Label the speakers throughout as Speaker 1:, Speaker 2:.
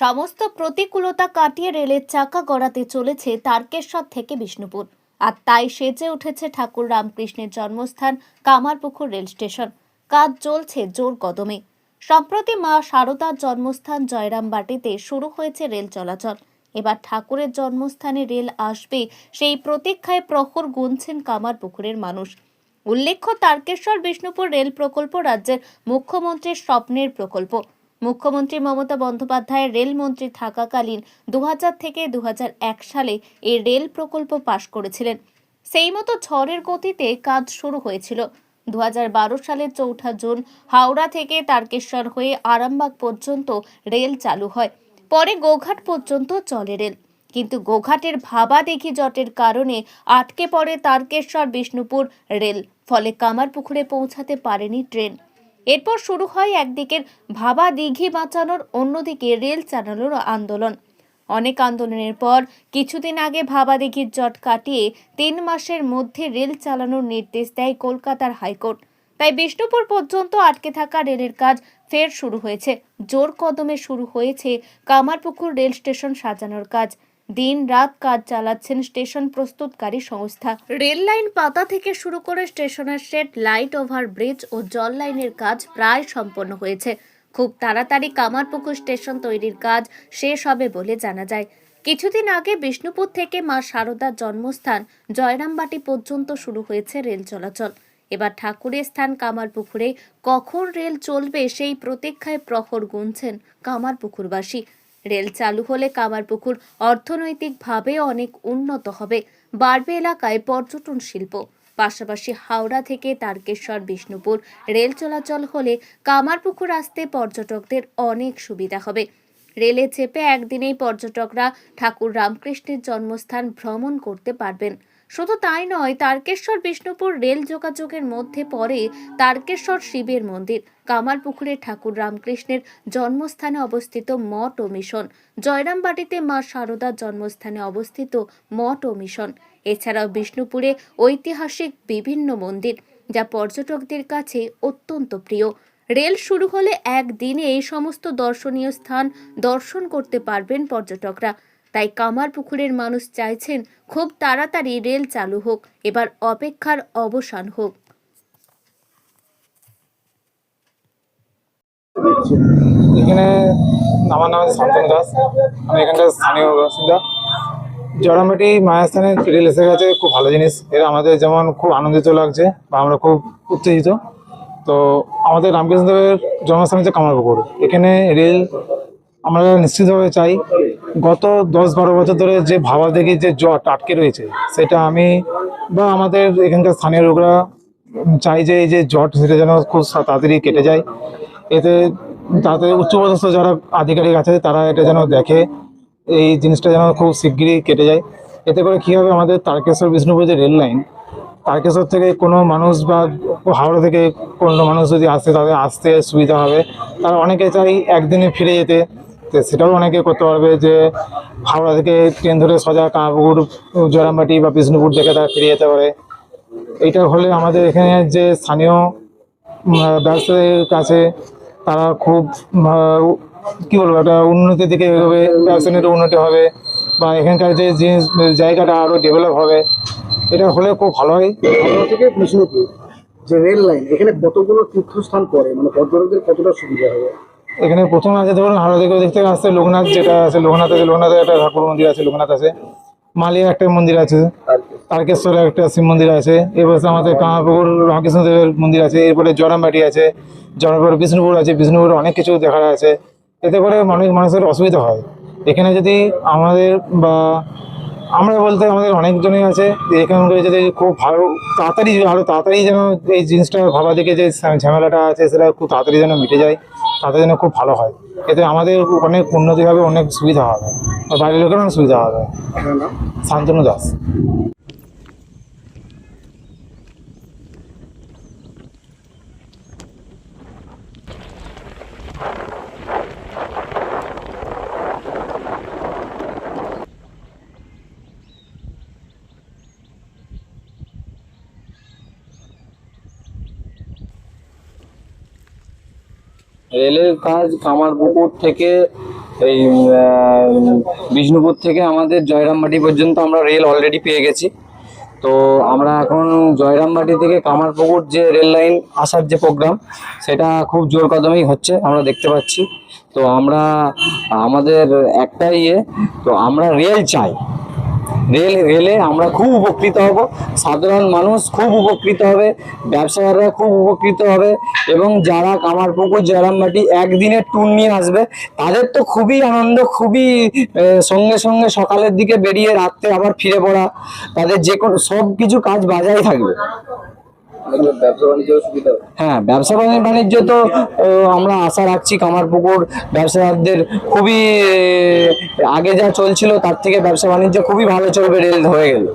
Speaker 1: সমস্ত প্রতিকূলতা কাটিয়ে রেলের চাকা গড়াতে চলেছে তারকেশ্বর থেকে বিষ্ণুপুর। আর তাই সেজে উঠেছে ঠাকুর রামকৃষ্ণের জন্মস্থান কামারপুকুর রেল স্টেশন। কাজ চলছে জোর কদমে। সম্প্রতি মা শারদার জন্মস্থান জয়রামবাটিতে শুরু হয়েছে রেল চলাচল। এবার ঠাকুরের জন্মস্থানে রেল আসবে সেই প্রতীক্ষায় প্রখর গুনছেন কামারপুকুরের মানুষ। উল্লেখ্য তারকেশ্বর বিষ্ণুপুর রেল প্রকল্প রাজ্যের মুখ্যমন্ত্রীর স্বপ্নের প্রকল্প। মুখ্যমন্ত্রী মমতা বন্দ্যোপাধ্যায়ের রেলমন্ত্রী থাকাকালীন দু হাজার থেকে দু হাজার এক সালে এই রেল প্রকল্প পাশ করেছিলেন। সেই মতো ঝড়ের গতিতে কাজ শুরু হয়েছিল। দু সালের চৌঠা জুন হাওড়া থেকে তারকেশ্বর হয়ে আরামবাগ পর্যন্ত রেল চালু হয়। পরে গোঘাট পর্যন্ত চলে রেল। কিন্তু গোঘাটের ভাবা দেখি জটের কারণে আটকে পড়ে তারকেশ্বর বিষ্ণুপুর রেল। ফলে কামারপুকুরে পৌঁছাতে পারেনি ট্রেন। এরপর শুরু হয় একদিকের ভাবা দিঘি বাঁচানোর, অন্যদিকে রেল চালানোর আন্দোলন। অনেক আন্দোলনের পর কিছুদিন আগে ভাবা দিঘির জট কাটিয়ে তিন মাসের মধ্যে রেল চালানোর নির্দেশ দেয় কলকাতার হাইকোর্ট। তাই বিষ্ণুপুর পর্যন্ত আটকে থাকা রেলের কাজ ফের শুরু হয়েছে। জোর কদমে শুরু হয়েছে কামারপুকুর রেল স্টেশন সাজানোর কাজ। দিন রাত কাজ চালাচ্ছেন স্টেশন প্রস্তুতকারী সংস্থা। রেল লাইন পাতা থেকে শুরু করে স্টেশনের শেড, লাইট ওভার ব্রিজ ও জল লাইনের কাজ প্রায় সম্পন্ন হয়েছে। খুব তাড়াতাড়ি কামারপুকুর স্টেশন তৈরির কাজ শেষ হবে বলে জানা যায়। কিছুদিন আগে বিষ্ণুপুর থেকে মা শারদার জন্মস্থান জয়রামবাটি পর্যন্ত শুরু হয়েছে রেল চলাচল। এবার ঠাকুরের স্থান কামারপুকুরে। কখন রেল চলবে সেই প্রতীক্ষায় প্রহর গুনছেন কামারপুকুরবাসী। রেল চালু হলে কামারপুকুর অর্থনৈতিকভাবে অনেক উন্নত হবে। বাড়বে এলাকায় পর্যটন শিল্প। পাশাপাশি হাওড়া থেকে তারকেশ্বর, বিষ্ণুপুর রেল চলাচল হলে কামারপুকুর আসতে পর্যটকদের অনেক সুবিধা হবে। রেলে চেপে একদিনেই পর্যটকরা ঠাকুর রামকৃষ্ণের জন্মস্থান ভ্রমণ করতে পারবেন। শুধু তাই নয়, তারকেশ্বর, বিষ্ণুপুর রেল যোগাযোগের মধ্যে পড়ে তারকেশ্বর শিবের মন্দির। কামারপুকুরে ঠাকুর রামকৃষ্ণের জন্মস্থানে অবস্থিত মঠ ও মিশন। জয়রামবাটিতে মা শারদার জন্মস্থানে অবস্থিত মঠ ও মিশন। এছাড়াও বিষ্ণুপুরে ঐতিহাসিক বিভিন্ন মন্দির, যা পর্যটকদের কাছে অত্যন্ত প্রিয়। রেল শুরু হলে একদিনে এই সমস্ত দর্শনীয় স্থান দর্শন করতে পারবেন পর্যটকরা। তাই কামারপুকুরের মানুষ চাইছেন খুব তাড়াতাড়ি রেল চালু হোক, এবার অপেক্ষার অবসান হোক।
Speaker 2: এখানে আমার নাম হচ্ছে দাস। আমি এখানকার স্থানীয় বাসিন্দা। জড়ামাটি মায়াস্থানে রেল এসে গেছে, খুব ভালো জিনিস। এরা আমাদের যেমন খুব আনন্দিত লাগছে বা আমরা খুব উত্তেজিত। তো আমাদের রামকৃষ্ণদেবের জন্মস্থান হচ্ছে কামারপুকুর এখানে রেল আমরা নিশ্চিতভাবে চাই গত দশ বারো বছর ধরে যে ভাবা দেখি যে জট আটকে রয়েছে, সেটা আমি বা আমাদের এখানকার স্থানীয় লোকরা চাই যে এই যে জট সেটা যেন খুব তাড়াতাড়ি কেটে যায়। এতে তাতে উচ্চপদস্থ যারা আধিকারিক আছে, তারা এটা যেন দেখে, এই জিনিসটা যেন খুব শিগগিরই কেটে যায়। এতে করে কী হবে, আমাদের তারকেশ্বর, বিষ্ণুপুর যে রেল লাইন, তারকেশ্বর থেকে কোনো মানুষ বা হাওড়া থেকে কোনো মানুষ যদি আসে, তাদের আসতে সুবিধা হবে। তারা অনেকে চাই একদিনে ফিরে যেতে। তো সেটাও অনেকে করতে পারবে যে হাওড়া থেকে ট্রেন ধরে সোজা কাঁপুর, জয়রামবাটি বা বিষ্ণুপুর থেকে তারা ফিরে যেতে পারে। এইটা হলে আমাদের এখানে যে স্থানীয় ব্যবসায়ীর কাছে তারা খুব কি বলব, একটা উন্নতির দিকে এগোবে ব্যবসায়ীর উন্নতি হবে বা এখানকার যে জিনিস, জায়গাটা আরও ডেভেলপ হবে, এটা হলে খুব ভালো হয়।
Speaker 3: থেকে বিষ্ণুপুর যে রেল লাইন এখানে কতগুলো তীর্থস্থান পড়ে? মানে পর্যটকদের কতটা সুবিধা হবে?
Speaker 2: এখানে প্রথম আছে ধরুন হাওড়া থেকে দেখতে আসছে লোকনাথ যেটা আছে লোকনাথ আছে লোকনাথের একটা ঠাকুর মন্দির আছে লোকনাথ আছে। মালিয়া একটা মন্দির আছে
Speaker 3: আর কি।
Speaker 2: তারকেশ্বরে একটা শিব মন্দির আছে এরপর আমাদের কামারপুকুর রামকৃষ্ণদেবের মন্দির আছে এরপরে জরামবাটি আছে জরামপুর বিষ্ণুপুর আছে বিষ্ণুপুর অনেক কিছু দেখার আছে। এতে করে অনেক মানুষের অসুবিধা হয়। এখানে যদি আমাদের বা আমরা বলতে আমাদের অনেকজনই আছে যে এখানকার যাতে খুব ভালো তাড়াতাড়ি ভালো তাড়াতাড়ি যেন এই জিনিসটা ভাবা দেখে যে ঝামেলাটা আছে সেটা খুব তাড়াতাড়ি যেন মিটে যায় তাতে যেন খুব ভালো হয়। এতে আমাদের অনেক উন্নতি হবে অনেক সুবিধা হবে বাড়ির বাইরের লোকেরও অনেক সুবিধা হবে। শান্তনু দাস।
Speaker 4: রেলের কাজ কামারপুকুর থেকে, এই বিষ্ণুপুর থেকে আমাদের জয়রামবাটি পর্যন্ত আমরা রেল অলরেডি পেয়ে গেছি। তো আমরা এখন জয়রামবাটি থেকে কামারপুকুর যে রেল লাইন আসার যে প্রোগ্রাম সেটা খুব জোর কদমেই হচ্ছে, আমরা দেখতে পাচ্ছি। তো আমরা, আমাদের একটাই ইয়ে তো আমরা রেল চাই। রেল, রেলে আমরা খুব উপকৃত হব। সাধারণ মানুষ খুব উপকৃত হবে, ব্যবসায়ীরা খুব উপকৃত হবে এবং যারা কামারপুকুর, জয়রামবাটি একদিনের ট্যুর নিয়ে আসবে, তাদের তো খুবই আনন্দ, খুবই সঙ্গে সঙ্গে সকালের দিকে বেরিয়ে রাত্রে আবার ফিরে পড়া, তাদের যে কোনো সব কিছু কাজ বাজাই থাকবে। হ্যাঁ ব্যবসা বাণিজ্য তো আমরা আশা রাখছি কামারপুকুর ব্যবসাদারদের খুবই আগে যা চলছিল তার থেকে ব্যবসা বাণিজ্য খুবই ভালো চলবে, রেল হয়ে গেলে।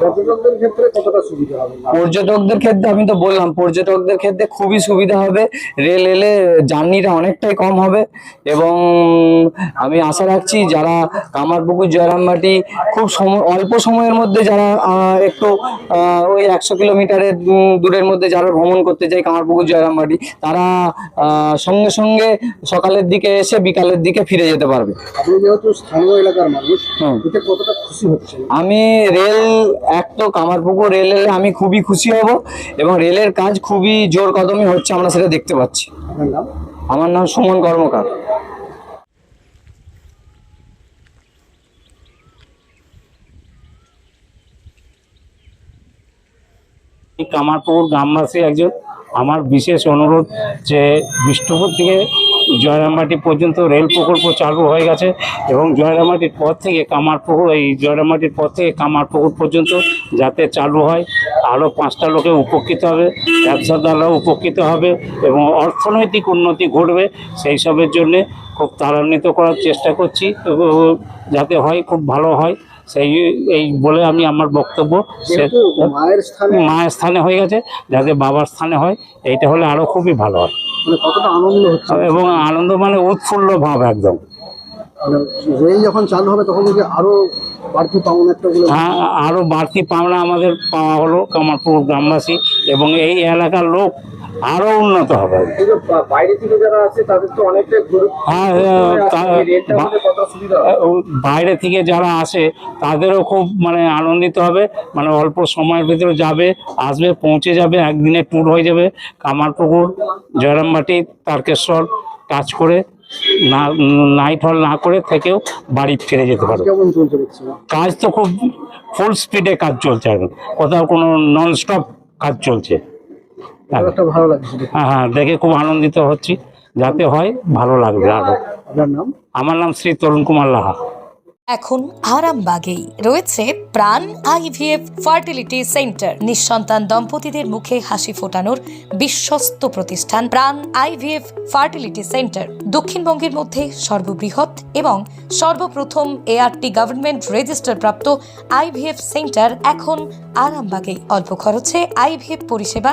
Speaker 3: পর্যটকদের ক্ষেত্রে কতটা সুবিধা হবে?
Speaker 4: পর্যটকদের ক্ষেত্রে আমি তো বললাম পর্যটকদের ক্ষেত্রে খুবই সুবিধা হবে। রেল এলে জার্নিটা অনেকটাই কম হবে এবং আমি আশা রাখছি যারা কামারপুকুর জয়রামবাটি খুব অল্প সময়ের মধ্যে যারা একটু ওই একশো কিলোমিটারের দূরের মধ্যে যারা ভ্রমণ করতে চায় কামারপুকুর জয়রামবাটি তারা সঙ্গে সঙ্গে সকালের দিকে এসে বিকালের দিকে ফিরে যেতে পারবে।
Speaker 3: আপনি যেহেতু স্থানীয় এলাকার মানুষ কতটা খুশি হচ্ছে
Speaker 4: আমি রেল এক তো কামারপুকুর রেল এলে আমি খুবই খুশি হব এবং রেলের কাজ খুবই জোর কদমে হচ্ছে আমরা সেটা দেখতে পাচ্ছি। আমার নাম সুমন কর্মকার।
Speaker 5: কামারপুকুর গ্রামবাসী একজন। আমার বিশেষ অনুরোধ যে বিষ্ণুপুর থেকে জয়রামবাটি পর্যন্ত রেল প্রকল্প চালু হয়ে গেছে এবং জয়রামবাটির পর থেকে কামারপুকুর এই জয়রামবাটির পর থেকে কামারপুকুর পর্যন্ত যাতে চালু হয়, আরও পাঁচটা লোকে উপকৃত হবে, ব্যবসাদাররাও উপকৃত হবে এবং অর্থনৈতিক উন্নতি ঘটবে, সেই সবের জন্যে খুব ত্বরান্বিত করার চেষ্টা করছি। যাতে হয়, খুব ভালো হয়। সেই এই বলে আমি আমার বক্তব্য
Speaker 3: মায়ের স্থানে
Speaker 5: মায়ের স্থানে হয়ে গেছে যাতে বাবার স্থানে হয় এইটা হলে আরও খুবই ভালো হয়।
Speaker 3: মানে কতটা আনন্দ হচ্ছে?
Speaker 5: এবং আনন্দ মানে উৎফুল্ল ভাব একদম।
Speaker 3: মানে রেল যখন চালু হবে তখন থেকে আরও বাড়তি পাওনা একটা
Speaker 5: হ্যাঁ, আরও বাড়তি পাওনা আমাদের পাওয়া হলো কামারপুর গ্রামবাসী এবং এই এলাকার লোক আরও উন্নত হবে।
Speaker 3: বাইরে থেকে যারা আছে তাদের তো অনেকটা
Speaker 5: হ্যাঁ হ্যাঁ, বাইরে থেকে যারা আসে তাদেরও খুব মানে আনন্দিত হবে। মানে অল্প সময়ের ভিতরে যাবে আসবে পৌঁছে যাবে একদিনে ট্যুর হয়ে যাবে। কামারপুকুর জয়রামবাটি তারকেশ্বর কাজ করে না নাইট হল না করে থেকেও বাড়ি ফিরে যেতে পারবে
Speaker 3: দেখছি।
Speaker 5: কাজ তো খুব ফুল স্পিডে কাজ চলছে এখন। কোথাও কোনো নন স্টপ কাজ চলছে।
Speaker 3: ভালো লাগছে দেখে।
Speaker 5: হ্যাঁ হ্যাঁ দেখে খুব আনন্দিত হচ্ছি। যাতে হয় ভালো লাগবে। আরও
Speaker 3: আপনার নাম?
Speaker 5: আমার নাম শ্রী তরুণ কুমার লাহা।
Speaker 6: এখন আরামবাগেই রয়েছে প্রাণ আইভিএফ ফার্টিলিটি সেন্টার। নিঃসন্তান দম্পতিদের মুখে হাসি ফোটানোর বিশ্বস্ত প্রতিষ্ঠান প্রাণ আইভিএফ ফার্টিলিটি সেন্টার। দক্ষিণবঙ্গের মধ্যে সর্ববৃহৎ এবং সর্বপ্রথম এআরটি গভর্নমেন্ট রেজিস্টার প্রাপ্ত আইভিএফ সেন্টার এখন আরামবাগেই। অল্প খরচে আইভিএফ পরিষেবা